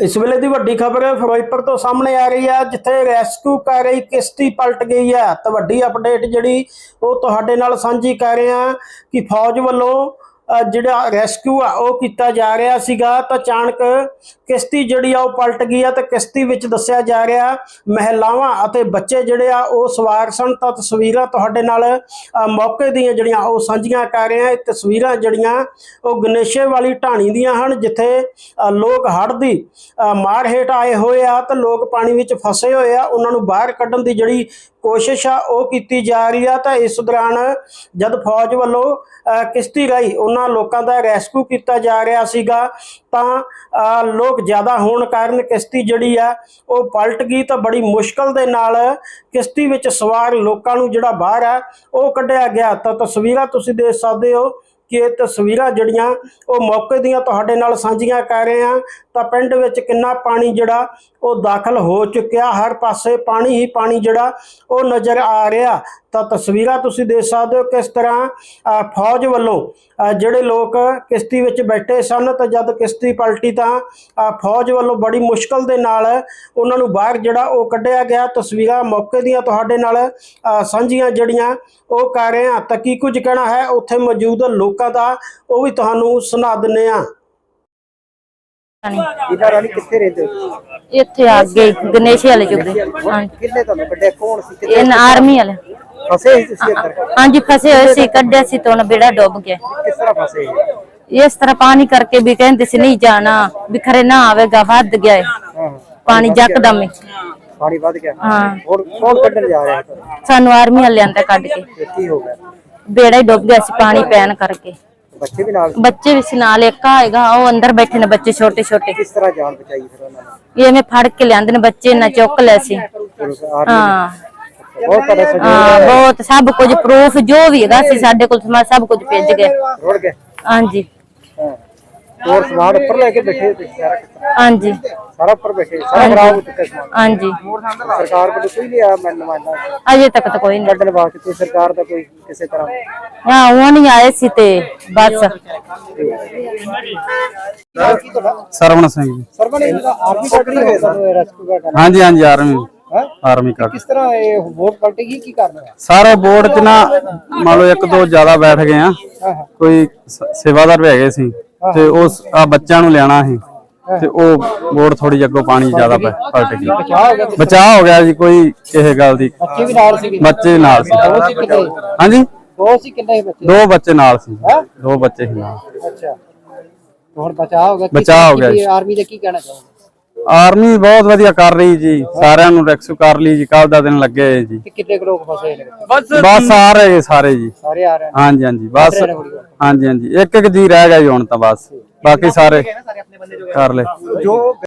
ਇਸ ਵੇਲੇ ਦੀ ਵੱਡੀ ਖਬਰ ਫਿਰੋਜ਼ਪੁਰ ਤੋਂ ਸਾਹਮਣੇ ਆ ਰਹੀ ਹੈ ਜਿੱਥੇ ਰੈਸਕਿਊ ਕਰ ਰਹੀ ਕਿਸ਼ਤੀ ਪਲਟ ਗਈ ਹੈ ਤਾਂ ਵੱਡੀ ਅਪਡੇਟ ਜਿਹੜੀ ਉਹ ਤੁਹਾਡੇ ਨਾਲ ਸਾਂਝੀ ਕਰ ਰਹੇ ਹਾਂ ਕਿ ਫੌਜ ਵੱਲੋਂ ਜਿਹੜਾ ਰੈਸਕਿਊ ਆ, ਉਹ ਕੀਤਾ ਜਾ ਰਿਹਾ ਸੀਗਾ। ਤਾਂ ਅਚਾਨਕ ਕਿਸ਼ਤੀ ਜਿਹੜੀ ਆ, ਉਹ ਪਲਟ ਗਈ ਆ ਤੇ ਕਿਸ਼ਤੀ ਵਿੱਚ ਦੱਸਿਆ ਜਾ ਰਿਹਾ, ਮਹਿਲਾਵਾਂ ਅਤੇ ਬੱਚੇ ਜਿਹੜੇ ਆ, ਉਹ ਸਵਾਰ ਸਨ। ਤਾਂ ਤਸਵੀਰਾਂ ਤੁਹਾਡੇ ਨਾਲ ਮੌਕੇ ਦੀਆਂ ਜਿਹੜੀਆਂ ਉਹ ਸਾਂਝੀਆਂ ਕਰ ਰਹੇ ਆ ਇਹ ਤਸਵੀਰਾਂ ਜਿਹੜੀਆਂ, ਉਹ ਗਨੇਸ਼ੇ ਵਾਲੀ ਢਾਣੀ ਦੀਆਂ ਹਨ, ਜਿੱਥੇ ਲੋਕ ਹੜ੍ਹ ਦੀ ਮਾਰ ਹੇਠ ਆਏ ਹੋਏ ਆ। ਤੇ ਲੋਕ ਪਾਣੀ ਵਿੱਚ ਫਸੇ ਹੋਏ ਆ। ਉਹਨਾਂ ਨੂੰ ਬਾਹਰ ਕੱਢਣ ਦੀ ਜਿਹੜੀ ਕੋਸ਼ਿਸ਼ ਆ, ਉਹ ਕੀਤੀ ਜਾ ਰਹੀ ਆ, ਤਾਂ ਇਸ ਦੌਰਾਨ ਜਦ ਫੌਜ ਵੱਲੋਂ ਕਿਸ਼ਤੀ ਰਾਹੀਂ ਉਹਨਾਂ ਲੋਕਾਂ ਦਾ ਰੈਸਕਿਊ ਕੀਤਾ ਜਾ ਰਿਹਾ ਸੀਗਾ, ਤਾਂ ਲੋਕ ਜ਼ਿਆਦਾ ਹੋਣ ਕਾਰਨ ਕਿਸ਼ਤੀ ਜਿਹੜੀ ਆ, ਉਹ ਪਲਟ ਗਈ ਤਾਂ ਬੜੀ ਮੁਸ਼ਕਲ ਦੇ ਨਾਲ ਕਿਸ਼ਤੀ ਵਿੱਚ ਸਵਾਰ ਲੋਕਾਂ ਨੂੰ ਜਿਹੜਾ ਬਾਹਰ ਆ, ਉਹ ਕੱਢਿਆ ਗਿਆ। ਤਾਂ ਤਸਵੀਰਾਂ ਤੁਸੀਂ ਦੇਖ ਸਕਦੇ ਹੋ ਕਿ ਇਹ ਤਸਵੀਰਾਂ ਜਿਹੜੀਆਂ ਉਹ ਮੌਕੇ ਦੀਆਂ ਤੁਹਾਡੇ ਨਾਲ ਸਾਂਝੀਆਂ ਕਰ ਰਹੇ ਆ ਤਾਂ ਪਿੰਡ ਵਿੱਚ ਕਿੰਨਾ ਪਾਣੀ ਜਿਹੜਾ ਉਹ ਦਾਖਲ ਹੋ ਚੁੱਕਿਆ। ਹਰ ਪਾਸੇ ਪਾਣੀ ਹੀ ਪਾਣੀ ਜਿਹੜਾ ਉਹ ਨਜ਼ਰ ਆ ਰਿਹਾ। ਤਾਂ ਤਸਵੀਰਾਂ ਤੁਸੀਂ ਦੇਖ ਸਕਦੇ ਹੋ ਕਿਸ ਤਰ੍ਹਾਂ ਫੌਜ ਵੱਲੋਂ ਜਿਹੜੇ ਲੋਕ ਕਿਸ਼ਤੀ ਵਿੱਚ ਬੈਠੇ ਸਨ ਤਾਂ ਜਦ ਕਿਸ਼ਤੀ ਪਲਟੀ ਤਾਂ ਫੌਜ ਵੱਲੋਂ ਬੜੀ ਮੁਸ਼ਕਲ ਦੇ ਨਾਲ ਉਹਨਾਂ ਨੂੰ ਬਾਹਰ ਜਿਹੜਾ ਉਹ ਕੱਢਿਆ ਗਿਆ। ਤਸਵੀਰਾਂ ਮੌਕੇ ਦੀਆਂ ਤੁਹਾਡੇ ਨਾਲ ਸਾਂਝੀਆਂ ਜਿਹੜੀਆਂ ਉਹ ਕਰ ਰਹੇ ਹਾਂ। ਤਾਂ ਕੀ ਕੁਝ ਕਹਿਣਾ ਹੈ? ਉੱਥੇ ਮੌਜੂਦ ਲੋਕਾਂ ਦਾ ਉਹ ਵੀ ਤੁਹਾਨੂੰ ਸੁਣਾ ਦਿੰਨੇ ਆ ਇਹਨਾਂ ਰਾਣੀ? ਕਿੱਥੇ ਰਹਿੰਦੇ ਇੱਥੇ ਅੱਗੇ ਗਣੇਸ਼ ਵਾਲੇ ਚੁੱਕੇ ਹਾਂ ਕਿੰਨੇ ਤੁਹਾਨੂੰ ਕੱਢਿਆ ਕੌਣ ਸੀ? ਕਿੱਥੇ ਇਹ ਆਰਮੀ ਵਾਲੇ। ਫਸੇ ਸੀ ਤੁਸੀਂ ਅੰਦਰ ਹਾਂਜੀ ਫਸੇ ਹੋਏ ਸੀ ਕੱਢਿਆ ਸੀ ਤਾਂ ਹੁਣ ਬੇੜਾ ਡੁੱਬ ਗਿਆ ਕਿਸ ਤਰ੍ਹਾਂ ਫਸੇ ਇਸ ਤਰ੍ਹਾਂ ਪਾਣੀ ਕਰਕੇ ਵੀ ਕਹਿੰਦੇ ਸੀ ਨਹੀਂ ਜਾਣਾ ਵੀ ਖਰੇ ਨਾ ਆਵੇਗਾ ਵੱਧ ਗਿਆ ਹੈ ਹਾਂ ਪਾਣੀ ਜੱਕਦਮ ਹੀ ਪਾਣੀ ਵੱਧ ਗਿਆ ਹਾਂ ਹੋਰ ਕੌਣ ਕੱਢਣ ਜਾ ਰਿਹਾ ਹੈ ਸਾਨੂੰ ਆਰਮੀ ਵਾਲਿਆਂ ਦਾ ਕੱਢ ਕੇ ਤੇ ਕੀ ਹੋ ਗਿਆ ਬੇੜਾ ਹੀ ਡੁੱਬ ਗਿਆ ਸੀ ਪਾਣੀ ਪੈਣ ਕਰਕੇ ਬੱਚੇ ਵੀ ਨਾਲ ਸੀ? ਬੱਚੇ ਵੀ ਸੀ ਨਾਲ ਇੱਕ ਹੈਗਾ ਉਹ ਅੰਦਰ ਬੈਠੇ ਨੇ ਬੱਚੇ ਛੋਟੇ ਛੋਟੇ ਕਿਸ ਤਰ੍ਹਾਂ ਜਾਨ ਬਚਾਈ ਫਿਰ ਉਹਨਾਂ ਨੇ ਐਵੇਂ ਫੜ ਕੇ ਲਿਆਂਦੇ ਨੇ ਬੱਚੇ ਨਾ ਚੁੱਕ ਲੈ ਸੀ ਪੁਲਿਸ ਆਰਮੀ ਹਾਂ ਬਹੁਤ ਤੁਹਾਡਾ ਸਹਿਯੋਗ ਹਾਂ ਬਹੁਤ ਸਭ ਕੁਝ ਪ੍ਰੂਫ ਜੋ ਵੀ ਹੈਗਾ ਸੀ ਸਾਡੇ ਕੋਲ ਸਮਾਂ ਸਭ ਕੁਝ ਭੇਜ ਗਏ। ਰੁੜ ਗਏ? ਹਾਂਜੀ। ਹੋਰ ਸਮਾਨ ਉੱਪਰ ਲੈ ਕੇ ਬੈਠੇ ਤੇ ਸਾਰਾ? ਹਾਂਜੀ। ਸਾਰਾ ਉੱਪਰ ਬੈਠੇ ਸਾਰਾ ਖਰਾਬ ਹੋ ਚੁੱਕਾ ਸਮਾਨ। ਹਾਂਜੀ। ਸਰਕਾਰ ਕੋਲ ਕੋਈ ਨਹੀਂ ਆਇਆ ਮੈਂ ਨੁਮਾਇੰਦਾ ਅਜੇ ਤੱਕ ਤਾਂ ਕੋਈ ਨਹੀਂ। ਕੱਢਣ ਵਾਸਤੇ ਕੋਈ ਸਰਕਾਰ ਦਾ ਕੋਈ ਕਿਸੇ ਤਰ੍ਹਾਂ? ਹਾਂ ਉਹ ਨਹੀਂ ਆਏ ਸੀ ਤੇ ਬਸ। ਸਰਵਣ ਸਿੰਘ ਇਹਦਾ ਆਰਮੀ ਤੁਹਾਨੂੰ ਰੈਸਕਿਊ ਕਰਨਾ ਹਾਂਜੀ ਹਾਂਜੀ ਆਰਮੀ। ਆਰਮੀ ਕੱਟ ਕਿਸ ਤਰ੍ਹਾਂ ਇਹ ਵੋਟ ਪਲਟੇਗੀ ਕੀ ਕਰਨਾ ਹੈ ਸਾਰੇ ਬੋਰਡ 'ਚ ਨਾ ਮੰਨ ਲਓ ਇੱਕ ਦੋ ਜ਼ਿਆਦਾ ਬੈਠ ਗਏ ਆ। ਕੋਈ ਸ- ਸੇਵਾਦਾਰ ਵੀ ਹੈਗੇ ਸੀ ਤੇ ਉਸ ਆ ਬੱਚਿਆਂ ਨੂੰ ਲਿਆਣਾ ਸੀ ਤੇ ਉਹ ਬੋਰਡ ਥੋੜੀ ਅੱਗੋਂ ਪਾਣੀ ਜ਼ਿਆਦਾ ਪੈ- ਪਲਟ ਗਈ। ਬਚਾਅ ਹੋ ਗਿਆ ਤੇ ਬਚਾਅ ਹੋ ਗਿਆ ਜੀ ਕੋਈ ਕਿਸੇ ਗੱਲ ਦੀ। ਬੱਚੇ ਵੀ ਨਾਲ ਸੀਗੇ? ਬੱਚੇ ਨਾਲ ਸੀ। ਦੋ ਸੀ ਕਿੰਨੇ ਹਾਂਜੀ? ਦੋ ਸੀ ਕਿੰਨੇ ਬੱਚੇ? ਦੋ ਬੱਚੇ ਨਾਲ ਸੀ। ਹੈਂ? ਦੋ ਬੱਚੇ ਸੀ ਨਾਲ। ਅੱਛਾ। ਹੁਣ ਬਚਾਅ ਹੋ ਗਿਆ। ਬਚਾਅ ਹੋ ਗਿਆ ਜੀ। ਆਰਮੀ ਦਾ ਕੀ ਕਹਿਣਾ ਚਾਹੋਗੇ? ਆਰਮੀ ਬਹੁਤ ਵਧੀਆ ਕਰ ਰਹੀ ਜੀ ਸਾਰਿਆਂ ਨੂੰ ਰੈਕਸੂ ਕਰ ਲਈ ਜੀ ਕੱਲ ਦਾ ਦਿਨ ਲੱਗੇ ਜੀ। ਕਿ ਕਿੰਨੇ ਕੁ ਲੋਕ ਫਸੇ ਨੇ? ਬਸ ਆ ਰਹੇ ਸਾਰੇ ਜੀ। ਸਾਰੇ ਆ ਰਹੇ ਨੇ? ਹਾਂਜੀ ਹਾਂਜੀ ਬਸ। ਹਾਂਜੀ ਹਾਂਜੀ ਇੱਕ ਇੱਕ ਜੀ ਰਹਿ ਗਿਆ ਜੀ ਹੁਣ ਤਾਂ ਬਸ। ਬਾਕੀ ਸਾਰੇ ਕਰ ਲੈ ਜੋ